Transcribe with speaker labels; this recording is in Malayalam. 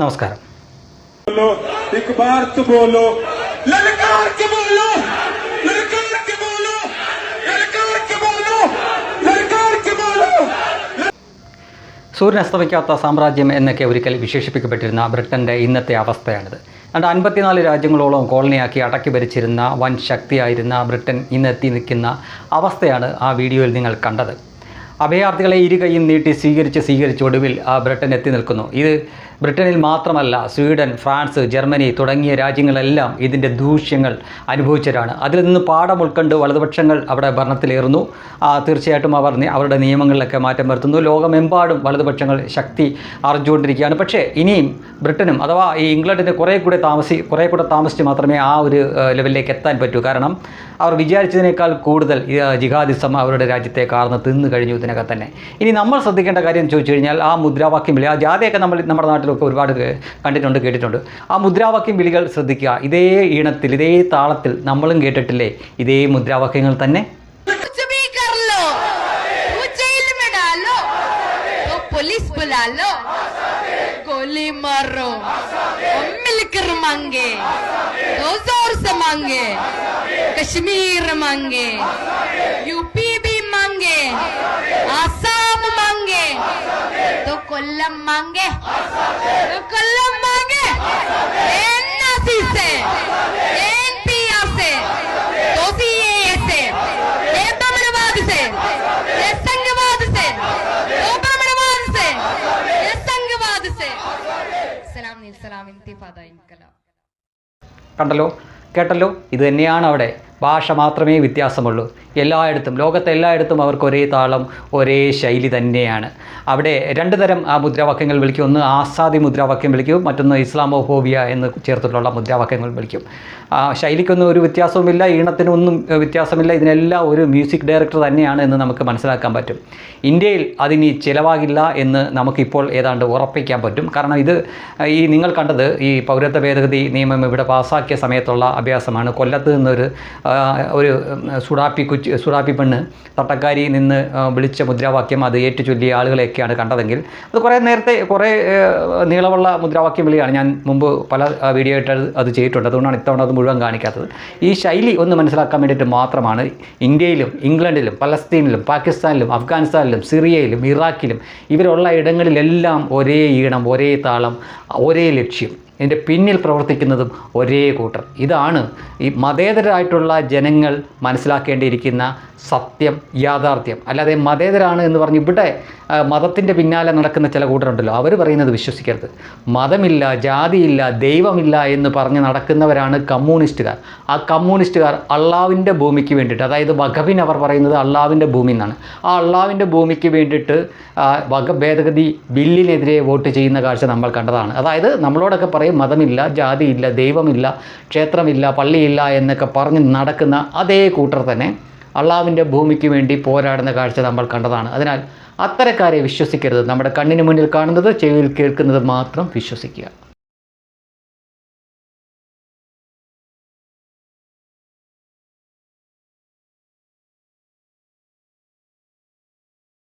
Speaker 1: നമസ്കാരം. സൂര്യൻ അസ്തമിക്കാത്ത സാമ്രാജ്യം എന്നൊക്കെ ഒരിക്കൽ വിശേഷിപ്പിക്കപ്പെട്ടിരുന്ന ബ്രിട്ടന്റെ ഇന്നത്തെ അവസ്ഥയാണിത്. രണ്ട് അൻപത്തിനാല് രാജ്യങ്ങളോളം കോളനിയാക്കി അടക്കി ഭരിച്ചിരുന്ന വൻ ശക്തിയായിരുന്ന ബ്രിട്ടൻ ഇന്നെത്തി നിൽക്കുന്ന അവസ്ഥയാണ് ആ വീഡിയോയിൽ നിങ്ങൾ കണ്ടത്. അഭയാർത്ഥികളെ ഇരുകൈയും നീട്ടി സ്വീകരിച്ച് സ്വീകരിച്ച് ഒടുവിൽ ആ ബ്രിട്ടൻ എത്തി നിൽക്കുന്നു. ഇത് ബ്രിട്ടനിൽ മാത്രമല്ല സ്വീഡൻ ഫ്രാൻസ് ജർമ്മനി തുടങ്ങിയ രാജ്യങ്ങളെല്ലാം ഇതിന്റെ ദൂഷ്യങ്ങൾ അനുഭവിച്ചവരാണ്. അതിൽ നിന്ന് പാഠം ഉൾക്കൊണ്ട് വലതുപക്ഷങ്ങൾ അവിടെ ഭരണത്തിലേറുന്നു. തീർച്ചയായിട്ടും അവർ അവരുടെ നിയമങ്ങളിലൊക്കെ മാറ്റം വരുത്തുന്നു. ലോകമെമ്പാടും വലതുപക്ഷങ്ങൾ ശക്തി ആർജിച്ചുകൊണ്ടിരിക്കുകയാണ് പക്ഷേ ഇനിയും ബ്രിട്ടനും അഥവാ ഈ ഇംഗ്ലണ്ടിന് കുറേ കൂടെ താമസി കുറേ കൂടെ താമസിച്ച് മാത്രമേ ആ ഒരു ലെവലിലേക്ക് എത്താൻ പറ്റൂ. കാരണം അവർ വിചാരിച്ചതിനേക്കാൾ കൂടുതൽ ജിഹാദിസം അവരുടെ രാജ്യത്തെ കാർന്ന് തിന്നു കഴിഞ്ഞു ഇതിനകം തന്നെ. ഇനി നമ്മൾ ശ്രദ്ധിക്കേണ്ട കാര്യം ചോദിച്ചു കഴിഞ്ഞാൽ ആ മുദ്രാവാക്യം വിളി ആ ജാഥയൊക്കെ നമ്മൾ നമ്മുടെ നാട്ടിലൊക്കെ ഒരുപാട് കേ- കണ്ടിട്ടുണ്ട് കേട്ടിട്ടുണ്ട് ആ മുദ്രാവാക്യം വിളികൾ ശ്രദ്ധിക്കുക ഇതേ ഈണത്തിൽ ഇതേ താളത്തിൽ നമ്മളും കേട്ടിട്ടില്ലേ ഇതേ മുദ്രാവാക്യങ്ങൾ തന്നെ
Speaker 2: कुछ भी कर लो वो जेल में डालो तो पुलिस बुला लो गोली मारो और मिलकर मांगे तो जोर से मांगे कश्मीर मांगे यूपी भी मांगे കൊല്ലം മാങ്ങേ കൊല്ലം മാങ്ങേ
Speaker 1: കണ്ടല്ലോ കേട്ടല്ലോ ഇത് തന്നെയാണ് അവിടെ. ഭാഷ മാത്രമേ വ്യത്യാസമുള്ളൂ. എല്ലായിടത്തും ലോകത്തെ എല്ലായിടത്തും അവർക്ക് ഒരേ താളം ഒരേ ശൈലി തന്നെയാണ്. അവിടെ രണ്ട് തരം ആ മുദ്രാവാക്യങ്ങൾ വിളിക്കും. ഒന്ന് ആസാദി മുദ്രാവാക്യം വിളിക്കും മറ്റൊന്ന് ഇസ്ലാമോഫോബിയ എന്ന് ചേർത്തിട്ടുള്ള മുദ്രാവാക്യങ്ങൾ വിളിക്കും. ആ ശൈലിക്കൊന്നും ഒരു വ്യത്യാസവുമില്ല ഈണത്തിനൊന്നും വ്യത്യാസമില്ല. ഇതിനെല്ലാം ഒരു മ്യൂസിക് ഡയറക്ടർ തന്നെയാണ് എന്ന് നമുക്ക് മനസ്സിലാക്കാൻ പറ്റും. ഇന്ത്യയിൽ അതിനി ചിലവാകില്ല എന്ന് നമുക്കിപ്പോൾ ഏതാണ്ട് ഉറപ്പിക്കാൻ പറ്റും. കാരണം ഇത് ഈ നിങ്ങൾ കണ്ടത് ഈ പൗരത്വ ഭേദഗതി നിയമം ഇവിടെ പാസ്സാക്കിയ സമയത്തുള്ള അഭ്യാസമാണ്. കൊല്ലത്ത് നിന്നൊരു ഒരു സുഡാപ്പി കുച്ച് സുഡാപ്പി പെണ്ണ് തട്ടക്കാരി നിന്ന് വിളിച്ച മുദ്രാവാക്യം അത് ഏറ്റു ചൊല്ലിയ ആളുകളെയൊക്കെയാണ് കണ്ടതെങ്കിൽ അത് കുറേ നേരത്തെ കുറേ നീളമുള്ള മുദ്രാവാക്യം വിളിയാണ്. ഞാൻ മുമ്പ് പല വീഡിയോ ആയിട്ട് അത് ചെയ്തിട്ടുണ്ട്. അതുകൊണ്ടാണ് ഇത്തവണ അത് മുഴുവൻ കാണിക്കാത്തത്. ഈ ശൈലി ഒന്ന് മനസ്സിലാക്കാൻ വേണ്ടിയിട്ട് മാത്രമാണ് ഇന്ത്യയിലും ഇംഗ്ലണ്ടിലും പലസ്തീനിലും പാകിസ്ഥാനിലും അഫ്ഗാനിസ്ഥാനിലും സിറിയയിലും ഇറാഖിലും ഇവരുള്ള ഇടങ്ങളിലെല്ലാം ഒരേ ഈണം ഒരേ താളം ഒരേ ലക്ഷ്യം. ഇതിന്റെ പിന്നിൽ പ്രവർത്തിക്കുന്നതും ഒരേ കൂട്ടർ. ഇതാണ് ഈ മതേതരായിട്ടുള്ള ജനങ്ങൾ മനസ്സിലാക്കേണ്ടിയിരിക്കുന്ന സത്യം യാഥാർത്ഥ്യം. അല്ലാതെ മതേതരാണ് എന്ന് പറഞ്ഞ് ഇവിടെ മതത്തിന്റെ പിന്നാലെ നടക്കുന്ന ചില കൂട്ടരുണ്ടല്ലോ. അവർ പറയുന്നത് വിശ്വസിക്കരുത്. മതമില്ല ജാതിയില്ല ദൈവമില്ല എന്ന് പറഞ്ഞ് നടക്കുന്നവരാണ് കമ്മ്യൂണിസ്റ്റുകാർ. ആ കമ്മ്യൂണിസ്റ്റുകാർ അള്ളാവിന്റെ ഭൂമിക്ക് വേണ്ടിയിട്ട് അതായത് വഖബിൻ അവർ പറയുന്നത് അള്ളാവിന്റെ ഭൂമി എന്നാണ് ആ അള്ളാവിന്റെ ഭൂമിക്ക് വേണ്ടിയിട്ട് വക ഭേദഗതി ബില്ലിനെതിരെ വോട്ട് ചെയ്യുന്ന കാഴ്ച നമ്മൾ കണ്ടതാണ്. അതായത് നമ്മളോടൊക്കെ പറയും മതമില്ല ജാതിയില്ല ദൈവമില്ല ക്ഷേത്രമില്ല പള്ളിയില്ല എന്നൊക്കെ പറഞ്ഞ് നടക്കുന്ന അതേ കൂട്ടർ തന്നെ അള്ളാവിന്റെ ഭൂമിക്ക് വേണ്ടി പോരാടുന്ന കാഴ്ച നമ്മൾ കണ്ടതാണ്. അതിനാൽ അത്തരക്കാരെ വിശ്വസിക്കരുത്. നമ്മുടെ കണ്ണിന് മുന്നിൽ കാണുന്നത് ചെവിയിൽ കേൾക്കുന്നത് മാത്രം വിശ്വസിക്കുക.